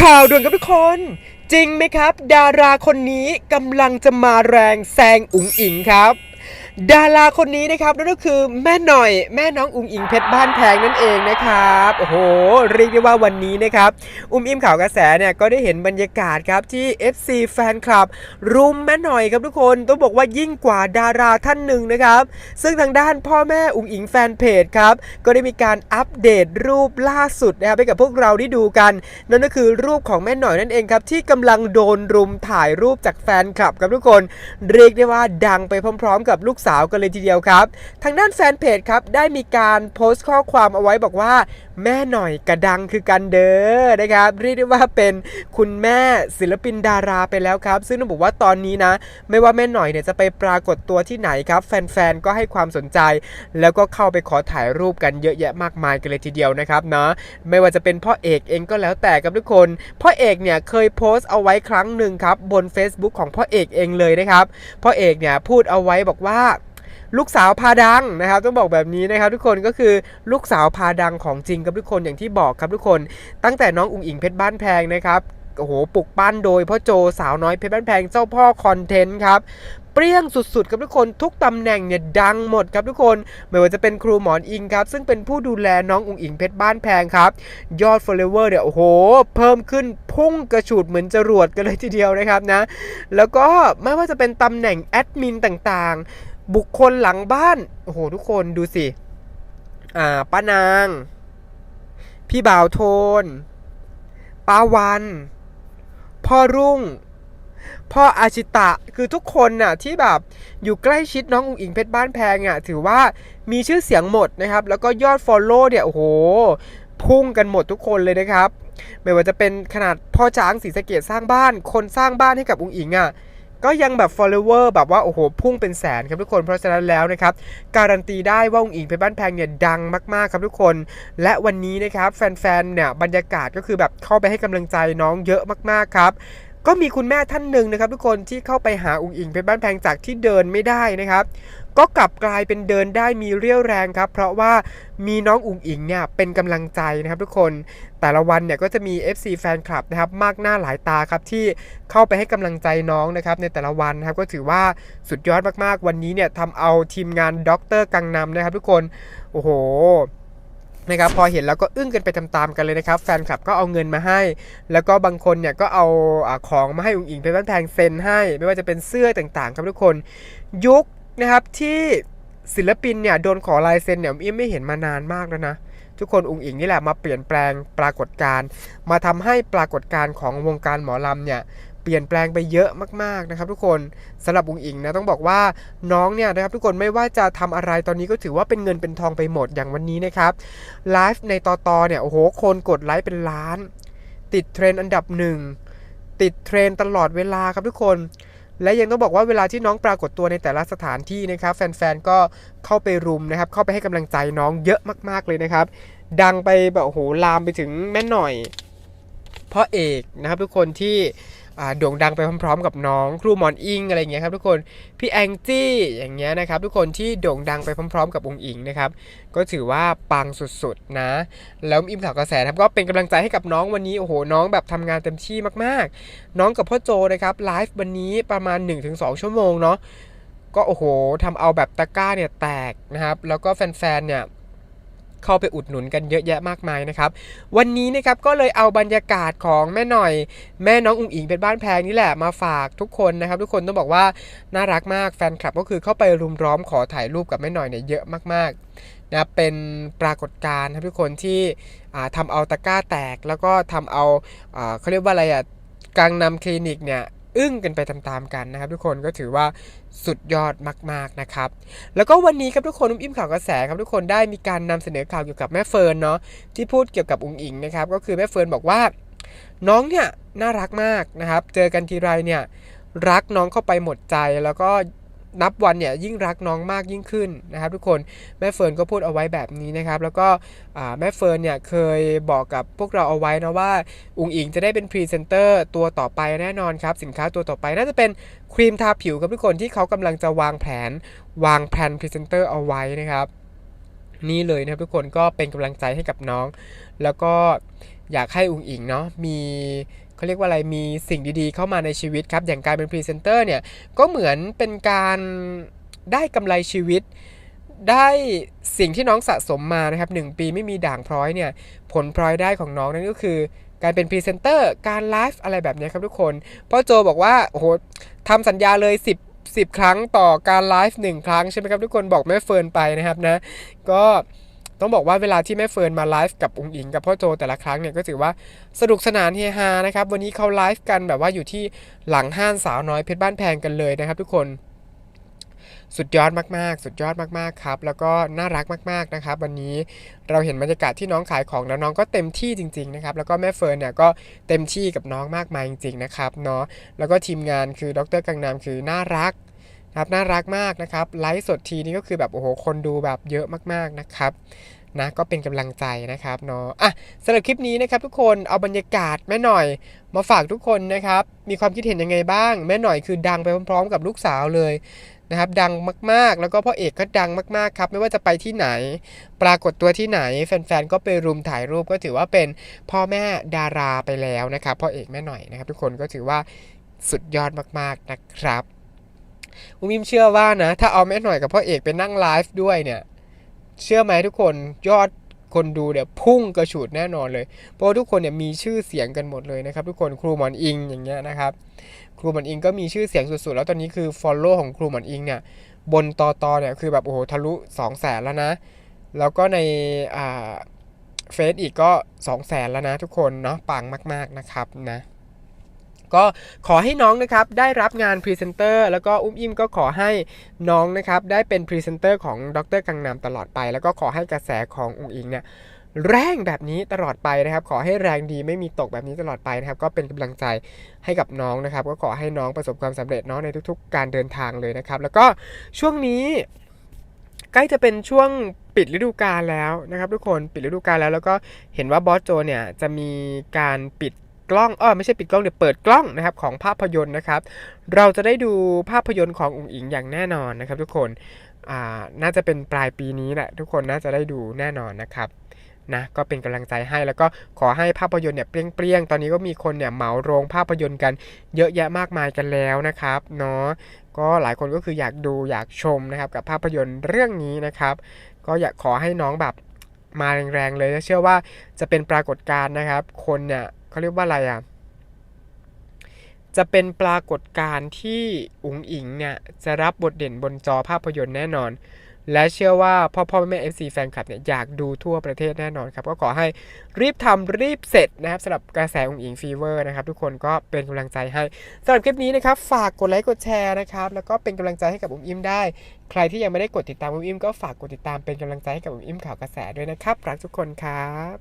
ข่าวด่วนครับทุกคน จริงไหมครับ ดาราคนนี้กำลังจะมาแรงแซงอุ๋งอิงครับ ดาราคนนี้นะครับนั่นก็คือแม่หน่อยแม่น้องอุ๋งอิงเพชรบ้านแพงนั่นเองนะครับโอ้โหเรียกได้ว่าวันนี้นะครับอุ้มอิมข่าวกระแสเนี่ยก็ได้เห็นบรรยากาศครับที่ FC แฟนคลับ รุมแม่หน่อยครับทุกคนต้องบอกว่ายิ่งกว่าดาราท่านหนึ่งนะครับ ซึ่งทางด้านพ่อแม่อุ๋งอิงแฟนเพจครับก็ได้มีการอัปเดตรูปล่าสุดนะครับให้กับพวกเราได้ดูกัน นั่นก็คือรูปของแม่หน่อยนั่นเองครับที่กำลังโดนรุมถ่ายรูปจากแฟนคลับครับทุกคน เรียกได้ว่าดังไปพร้อม ๆ กับลูกสาวกันเลยทีเดียวครับ ทางด้านแฟนเพจครับได้มีการโพสต์ข้อความเอาไว้บอกว่า แม่หน่อยกระดังคือกันเด้อนะครับเรียกได้ว่าเป็นคุณแม่ศิลปินดาราไปแล้วครับ ซึ่งต้องบอกว่าตอนนี้นะ ไม่ว่าแม่หน่อยเนี่ยจะไปปรากฏตัวที่ไหนครับ แฟนๆก็ให้ความสนใจ แล้วก็เข้าไปขอถ่ายรูปกันเยอะแยะมากมายกันเลยทีเดียวนะครับเนาะไม่ว่าจะเป็นพ่อเอกเองก็แล้วแต่ครับทุกคนพ่อเอกเนี่ยเคยโพสต์เอาไว้ครั้งหนึ่งครับบน Facebook ของพ่อเอกเองเลยนะครับพ่อเอกเนี่ยพูดเอาไว้บอกว่า ลูกสาวพาดังนะครับต้องบอกแบบนี้นะครับทุกคนก็คือลูกสาวพาดังของจริงครับทุกคนอย่างที่บอกครับทุกคน ตั้งแต่น้องอุ๋งอิงเพชรบ้านแพงนะครับโอ้โหปลุกปั้นโดยพ่อโจสาวน้อยเพชรบ้านแพงเจ้าพ่อคอนเทนต์ครับเปรี้ยงสุดๆครับทุกคนทุกตำแหน่งเนี่ยดังหมดครับทุกคน ไม่ว่าจะเป็นครูหมอนอิงครับ ซึ่งเป็นผู้ดูแลน้องอุ๋งอิงเพชรบ้านแพงครับ ยอด follower เนี่ยโอ้โห เพิ่มขึ้นพุ่งกระฉูดเหมือนจรวดกันเลยทีเดียวนะครับนะ แล้วก็ไม่ว่าจะเป็นตำแหน่งแอดมินต่างๆ บุคคลหลังบ้าน โอ้โห ทุกคนดูสิ อ่า ป้านาง พี่บ่าวโทน ป้าวัน พ่อรุ่ง พ่ออาชิตะ คือทุกคนน่ะที่แบบอยู่ใกล้ชิดน้องอุ๋งอิงเพชรบ้านแพงอะ ถือว่ามีชื่อเสียงหมดนะครับ แล้วก็ยอด Follow เนี่ย โอ้โห พุ่งกันหมดทุกคนเลยนะครับ ไม่ว่าจะเป็นขนาดพ่อช้างศรีสะเกดสร้างบ้าน คนสร้างบ้านให้กับอุ๋งอิงอะ ก็ยังแบบ follower แบบว่า โอ้โห พุ่งเป็นแสนครับทุกคน เพราะฉะนั้นแล้วนะครับ การันตีได้ว่าองอิงเพชรบ้านแพงเนี่ยดังมาก ๆ ครับทุกคน และวันนี้นะครับแฟน ๆ เนี่ยบรรยากาศก็คือแบบเข้าไปให้กำลังใจน้องเยอะมาก ๆ ครับก็มีคุณแม่ท่านหนึ่งนะครับทุกคนที่เข้าไปหาอุ๋งอิงเพชรบ้านแพงจากที่เดินไม่ได้นะครับ ก็กลับกลายเป็นเดินได้มีเรี่ยวแรงครับ เพราะว่ามีน้องอุ๋งอิงเนี่ยเป็นกำลังใจนะครับทุกคนแต่ละวันเนี่ยก็จะมี FC แฟนคลับนะครับมากหน้าหลายตาครับที่เข้าไปให้กำลังใจน้องนะครับในแต่ละวันนะครับก็ถือว่าสุดยอดมากๆ วันนี้เนี่ยทำเอาทีมงานด็อกเตอร์กังนำนะครับทุกคนโอ้โหนะครับพอเห็นแล้วก็อึ้งกันไปตามๆกันเลยนะครับแฟนคลับก็เอาเงินมาให้ แล้วก็บางคนเนี่ยก็เอาของมาให้อุ๋งอิงเป็นบ้านแพงเซ็นให้ ไม่ว่าจะเป็นเสื้อต่างๆ ครับทุกคน ยุค นะครับที่ศิลปินเนี่ยโดนขอลายเซ็นเนี่ยอิมไม่เห็นมานานมากแล้วนะทุกคนอุ๋งอิงนี่แหละมาเปลี่ยนแปลงปรากฏการณ์มาทำให้ปรากฏการณ์ของวงการหมอลำเนี่ยเปลี่ยนแปลงไปเยอะมากๆนะครับ ทุกคนสำหรับอุ๋งอิงนะต้องบอกว่าน้องเนี่ยนะครับทุกคนไม่ว่าจะทำอะไรตอนนี้ก็ถือว่าเป็นเงินเป็นทองไปหมดอย่างวันนี้นะครับไลฟ์ในตอตอเนี่ยโอ้โหคนกดไลค์เป็นล้าน ติดเทรนด์อันดับหนึ่งติดเทรนด์ตลอดเวลาครับทุกคน และยังต้องบอกว่าเวลาที่น้องปรากฏตัวในแต่ละสถานที่นะครับ แฟนๆ ก็เข้าไปรุมนะครับ เข้าไปให้กำลังใจน้องเยอะมากๆเลยนะครับ ดังไปแบบโอ้โหลามไปถึงแม่หน่อยพ่อเอกนะครับ ทุกคนที่ โด่งดังไปพร้อมๆ กับน้องครูหมอนอิงอะไรอย่างเงี้ยครับทุกคนพี่แองจี้อย่างเงี้ยนะครับทุกคนที่โด่งดังไปพร้อม ๆ กับองค์อิงนะครับก็ถือว่าปังสุดๆนะแล้วอิมข่าวกระแสครับก็เป็นกำลังใจให้กับน้องวันนี้โอ้โหน้องแบบทำงานเต็มที่มากๆ น้องกับพ่อโจนะครับไลฟ์วันนี้ประมาณ 1-2 ชั่วโมงเนาะก็โอ้โหทำเอาแบบตะกร้าเนี่ยแตกนะครับแล้วก็แฟนๆเนี่ย เข้าไปอุดหนุนกันเยอะแยะมากมายนะครับ วันนี้นะครับก็เลยเอาบรรยากาศของแม่หน่อย แม่น้องอุ๋งอิงเป็นบ้านแพงนี่แหละมาฝากทุกคนนะครับ ทุกคนต้องบอกว่าน่ารักมากแฟนคลับก็คือเข้าไปรุมล้อมขอถ่ายรูปกับแม่หน่อยเนี่ยเยอะมากๆนะครับเป็นปรากฏการณ์ครับทุกคนที่อ่าทำเอาตะกร้าแตก แล้วก็ทำเอาเขาเรียกว่าอะไรอะกังนำคลินิกเนี่ย อึ้งกันไปตามๆกันนะครับทุกคนก็ถือว่าสุดยอดมากๆนะครับ แล้วก็วันนี้ครับทุกคนอุ้มอิ่มข่าวกระแสครับทุกคนได้มีการนำเสนอข่าวเกี่ยวกับแม่เฟิร์นเนาะที่พูดเกี่ยวกับอุ้งอิงนะครับก็คือแม่เฟิร์นบอกว่า น้องเนี่ยน่ารักมากนะครับ เจอกันทีไรเนี่ยรักน้องเข้าไปหมดใจแล้วก็ นับวันเนี่ยยิ่งรักน้องมากยิ่งขึ้นนะครับ ทุกคนแม่เฟิร์นก็พูดเอาไว้แบบนี้นะครับ แล้วก็แม่เฟิร์นเนี่ยเคยบอกกับพวกเราเอาไว้นะว่าอุงอิงจะได้เป็นพรีเซนเตอร์ตัวต่อไปแน่นอนครับ สินค้าตัวต่อไปน่าจะเป็นครีมทาผิวครับทุกคนที่เขากำลังจะวางแผนวางแผนพรีเซนเตอร์เอาไว้นะครับนี่เลยนะครับทุกคนก็เป็นกำลังใจให้กับน้อง แล้วก็อยากให้อุงอิงเนาะมี เขาเรียกว่าอะไรมีสิ่งดีๆ เข้ามาในชีวิตครับ อย่างการเป็นพรีเซนเตอร์เนี่ยก็เหมือนเป็นการได้กำไรชีวิต ได้สิ่งที่น้องสะสมมานะครับหนึ่งปีไม่มีด่างพร้อยเนี่ยผลพลอยได้ของน้องนั่นก็คือการเป็นพรีเซนเตอร์การไลฟ์อะไรแบบนี้ครับทุกคนพ่อโจบอกว่าโอ้โหทำสัญญาเลย 10 10 ครั้งต่อการไลฟ์1ครั้งใช่ไหมครับทุกคนบอกแม่เฟิร์นไปนะครับนะก็ ต้องบอกว่าเวลาที่แม่เฟิร์นมาไลฟ์กับองค์อิงกับพ่อโจแต่ละครั้งเนี่ยก็ถือว่าสนุกสนานเฮฮานะครับวันนี้เขาไลฟ์กันแบบว่าอยู่ที่หลังห้านสาวน้อยเพชรบ้านแพงกันเลยนะครับ ทุกคนสุดยอดมากๆ สุดยอดมากๆ ครับ แล้วก็น่ารักมากๆ นะครับ วันนี้เราเห็นบรรยากาศที่น้องขายของแล้วน้องก็เต็มที่จริง ๆ นะครับ แล้วก็แม่เฟิร์นเนี่ยก็เต็มที่กับน้องมากมายจริง ๆ นะครับ เนาะ แล้วก็ทีมงานคือดรกังนามคือน่ารัก ครับน่ารักมากนะครับไลฟ์สดทีนี้ก็คือแบบโอ้โหคนดูแบบเยอะมากๆนะครับนะก็เป็นกำลังใจนะครับเนาะอะสำหรับคลิปนี้นะครับทุกคนเอาบรรยากาศแม่หน่อย มาฝากทุกคนนะครับ มีความคิดเห็นยังไงบ้าง แม่หน่อยคือดังไปพร้อมๆ กับลูกสาวเลยนะครับดังมากๆ แล้วก็พ่อเอกก็ดังมากๆครับไม่ว่าจะไปที่ไหน ปรากฏตัวที่ไหน แฟนๆก็ไปรุมถ่ายรูปก็ถือว่าเป็นพ่อแม่ดาราไปแล้วนะครับพ่อเอกแม่หน่อยนะครับ ทุกคนก็ถือว่าสุดยอดมากๆนะครับ อุมิมเชื่อว่านะ ถ้าเอาแม่หน่อยกับพ่อเอกไปนั่งไลฟ์ด้วยเนี่ย เชื่อไหมทุกคนยอดคนดูเนี่ยพุ่งกระฉูดแน่นอนเลย เพราะทุกคนเนี่ยมีชื่อเสียงกันหมดเลยนะครับ ทุกคนครูหมอนอิงอย่างเงี้ยนะครับ ครูหมอนอิงก็มีชื่อเสียงสุดๆ แล้วตอนนี้คือ Follow ของครูหมอนอิงเนี่ยบนตอตอเนี่ยคือแบบโอ้โหทะลุ2 0 0แสนแล้วนะ แล้วก็ในอ่าเฟซอีกก็2 0 0แสนแล้วนะทุกคนเนาะปังมากๆนะครับนะ ก็ขอให้น้องนะครับได้รับงานพรีเซนเตอร์แล้วก็อุ้มอิ่มก็ขอให้น้องนะครับได้เป็นพรีเซนเตอร์ของดรกังนามตลอดไป แล้วก็ขอให้กระแสขององค์อิงเนี่ยแรงแบบนี้ตลอดไปนะครับ ขอให้แรงดีไม่มีตกแบบนี้ตลอดไปนะครับ ก็เป็นกำลังใจให้กับน้องนะครับ ก็ขอให้น้องประสบความสำเร็จเนาะในทุกๆ การเดินทางเลยนะครับ แล้วก็ช่วงนี้ใกล้จะเป็นช่วงปิดฤดูกาลแล้วนะครับ ทุกคนปิดฤดูกาลแล้ว แล้วก็เห็นว่าบอสโจเนี่ยจะมีการปิด กล้องเออไม่ใช่ปิดกล้องเดี๋ยวเปิดกล้องนะครับของภาพยนตร์นะครับ เราจะได้ดูภาพยนตร์ของอุ๋งอิงอย่างแน่นอนนะครับทุกคนอ่าน่าจะเป็นปลายปีนี้แหละทุกคนน่าจะได้ดูแน่นอนนะครับนะก็เป็นกำลังใจให้แล้วก็ขอให้ภาพยนตร์เนี่ยเปรี้ยงๆ ตอนนี้ก็มีคนเนี่ยเหมาโรงภาพยนตร์กันเยอะแยะมากมายกันแล้วนะครับเนาะก็หลายคนก็คืออยากดูอยากชมนะครับกับภาพยนตร์เรื่องนี้นะครับ ก็อยากขอให้น้องแบบมาแรงๆเลยและเชื่อว่าจะเป็นปรากฏการณ์นะครับ คนเนี่ย เขาเรียกว่าอะไรอะ จะเป็นปรากฏการณ์ที่อุ๋งอิงเนี่ยจะรับบทเด่นบนจอภาพยนตร์แน่นอน และเชื่อว่าพ่อพ่อแม่แม่ FC แฟนคลับเนี่ยอยากดูทั่วประเทศแน่นอนครับ ก็ขอให้รีบทำรีบเสร็จนะครับสำหรับกระแสองค์อิงฟีเวอร์นะครับ ทุกคนก็เป็นกำลังใจให้สำหรับคลิปนี้นะครับ ฝากกดไลค์กดแชร์นะครับแล้วก็เป็นกำลังใจให้กับอุ้มอิมได้ ใครที่ยังไม่ได้กดติดตามอุ้มอิมก็ฝากกดติดตามเป็นกำลังใจให้กับอุ้มอิมข่าวกระแสด้วยนะครับรักทุกคนครับ